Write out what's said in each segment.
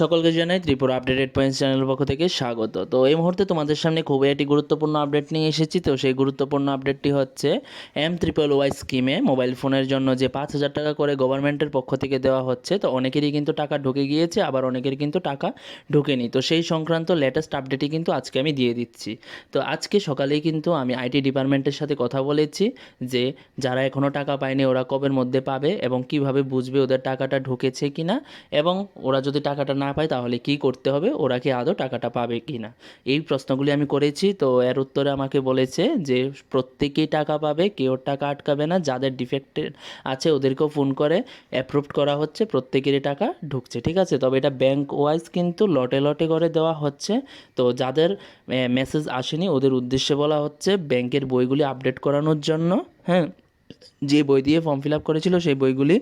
সকলকে জানাই Tripura updated points channel পক্ষ থেকে স্বাগত। তো এই মুহূর্তে তোমাদের সামনে খুবই একটি গুরুত্বপূর্ণ আপডেট নিয়ে এসেছি। তো সেই গুরুত্বপূর্ণ আপডেটটি হচ্ছে এম ত্রিপল ওয়াই স্কিমে মোবাইল ফোনের জন্য যে পাঁচ হাজার টাকা করে গভর্নমেন্টের পক্ষ থেকে দেওয়া হচ্ছে, তো অনেকেরই কিন্তু টাকা ঢুকে গিয়েছে, আবার অনেকের কিন্তু টাকা ঢোকেনি। তো সেই সংক্রান্ত লেটেস্ট আপডেটই কিন্তু আজকে আমি দিয়ে দিচ্ছি। তো আজকে সকালেই কিন্তু আমি আইটি ডিপার্টমেন্টের সাথে কথা বলেছি যে যারা এখনও টাকা পায়নি ওরা কবের মধ্যে পাবে এবং কীভাবে বুঝবে ওদের টাকাটা ঢুকেছে কি না এবং ওরা যদি টাকাটা না পায়, তাহলে কি করতে হবে? ওরা কি আদৌ টাকাটা পাবে কি না এই প্রশ্নগুলি আমি করেছি, তো এর উত্তরে আমাকে বলেছে যে, প্রত্যেকেই টাকা পাবে, কেউ টাকা আটকাবে না, যাদের ডিফেক্টেড আছে ওদেরকেও ফোন করে অ্যাপ্রুভড করা হচ্ছে, প্রত্যেকেরই টাকা ঢুকছে, ঠিক আছে? তবে এটা ব্যাংক ওয়াইজ কিন্তু লটে লটে করে দেওয়া হচ্ছে, তো যাদের মেসেজ আসেনি, ওদের উদ্দেশ্যে বলা হচ্ছে, ব্যাংকের বইগুলি আপডেট করানোর জন্য হ্যাঁ? যে বই দিয়ে ফর্ম ফিল আপ করেছিল, সেই বইগুলি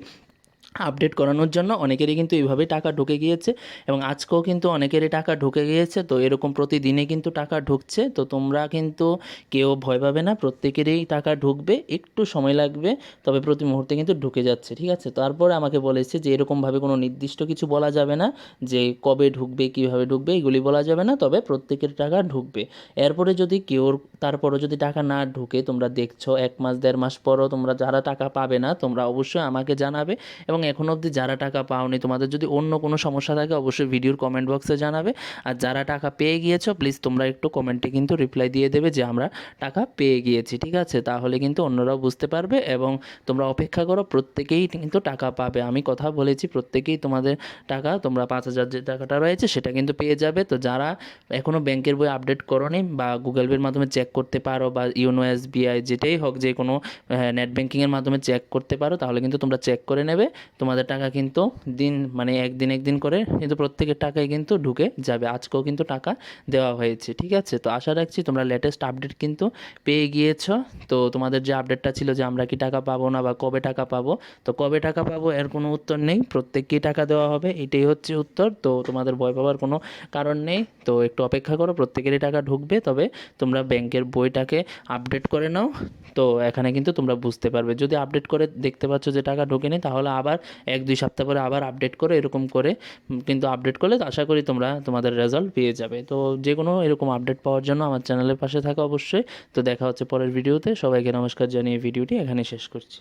আপডেট করানোর জন্য অনেকেরই কিন্তু এইভাবেই টাকা ঢুকে গিয়েছে এবং আজকেও কিন্তু অনেকেরই টাকা ঢুকে গিয়েছে। তো এরকম প্রতিদিনে কিন্তু টাকা ঢুকছে। তো তোমরা কিন্তু কেউ ভয় পাবে না, প্রত্যেকেরই টাকা ঢুকবে, একটু সময় লাগবে, তবে প্রতি মুহূর্তে কিন্তু ঢুকে যাচ্ছে, ঠিক আছে? তারপরে আমাকে বলেছে যে এরকমভাবে কোনো নির্দিষ্ট কিছু বলা যাবে না যে কবে ঢুকবে, কীভাবে ঢুকবে, এগুলি বলা যাবে না, তবে প্রত্যেকের টাকা ঢুকবে। এরপরে যদি কেউ তারপরও যদি টাকা না ঢুকে তোমরা দেখছ, এক মাস, দেড় মাস পরও তোমরা যারা টাকা পাবে না, তোমরা অবশ্যই আমাকে জানাবে এবং এখন অবধি যারা টাকা পাওনি, তোমাদের যদি অন্য কোনো সমস্যা থাকে অবশ্যই ভিডিওর কমেন্ট বক্সে জানাবে। আর যারা টাকা পেয়ে গিয়েছো প্লিজ তোমরা একটু কমেন্টে কিন্তু রিপ্লাই দিয়ে দেবে যে আমরা টাকা পেয়ে গিয়েছি, ঠিক আছে? তাহলে কিন্তু অন্যরাও বুঝতে পারবে এবং তোমরা অপেক্ষা করো, প্রত্যেকেই কিন্তু টাকা পাবে। আমি কথা বলেছি, প্রত্যেকেই তোমাদের টাকা, তোমরা পাঁচ হাজার যে টাকাটা রয়েছে সেটা কিন্তু পেয়ে যাবে। তো যারা এখনও ব্যাংকের বই আপডেট করনি বা গুগল পের মাধ্যমে চেক করতে পারো বা ইউনো এসবিআই যেটাই হোক যে কোনো নেট ব্যাঙ্কিংয়ের মাধ্যমে চেক করতে পারো, তাহলে কিন্তু তোমরা চেক করে নেবে। তোমাদের টাকা কিন্তু দিন মানে একদিন একদিন করে কিন্তু প্রত্যেকের টাকাই কিন্তু ঢুকে যাবে। আজকেও কিন্তু টাকা দেওয়া হয়েছে, ঠিক আছে? তো আশা রাখছি তোমরা লেটেস্ট আপডেট কিন্তু পেয়ে গিয়েছো। তো তোমাদের যে আপডেটটা ছিল যে আমরা কি টাকা পাবো না বা কবে টাকা পাবো, তো কবে টাকা পাবো এর কোনো উত্তর নেই। প্রত্যেককেই টাকা দেওয়া হবে, এটাই হচ্ছে উত্তর। তো তোমাদের ভয় পাওয়ার কোনো কারণ নেই। তো একটু অপেক্ষা করো, প্রত্যেকেরই টাকা ঢুকবে। তবে তোমরা ব্যাংকের বইটাকে আপডেট করে নাও। তো এখানে কিন্তু তোমরা বুঝতে পারবে। যদি আপডেট করে দেখতে পাচ্ছ যে টাকা ঢোকেনি, তাহলে আবার এক দুই সপ্তাহ পরে আবার আপডেট করে এরকম করে কিন্তু আপডেট করলে আশা করি তোমরা তোমাদের রেজাল্ট পেয়ে যাবে। তো যে কোনো এরকম আপডেট পাওয়ার জন্য আমার চ্যানেলের পাশে থাকা অবশ্যই। তো দেখা হচ্ছে পরের ভিডিওতে সবাইকে নমস্কার জানিয়ে ভিডিওটি এখানে শেষ করছি।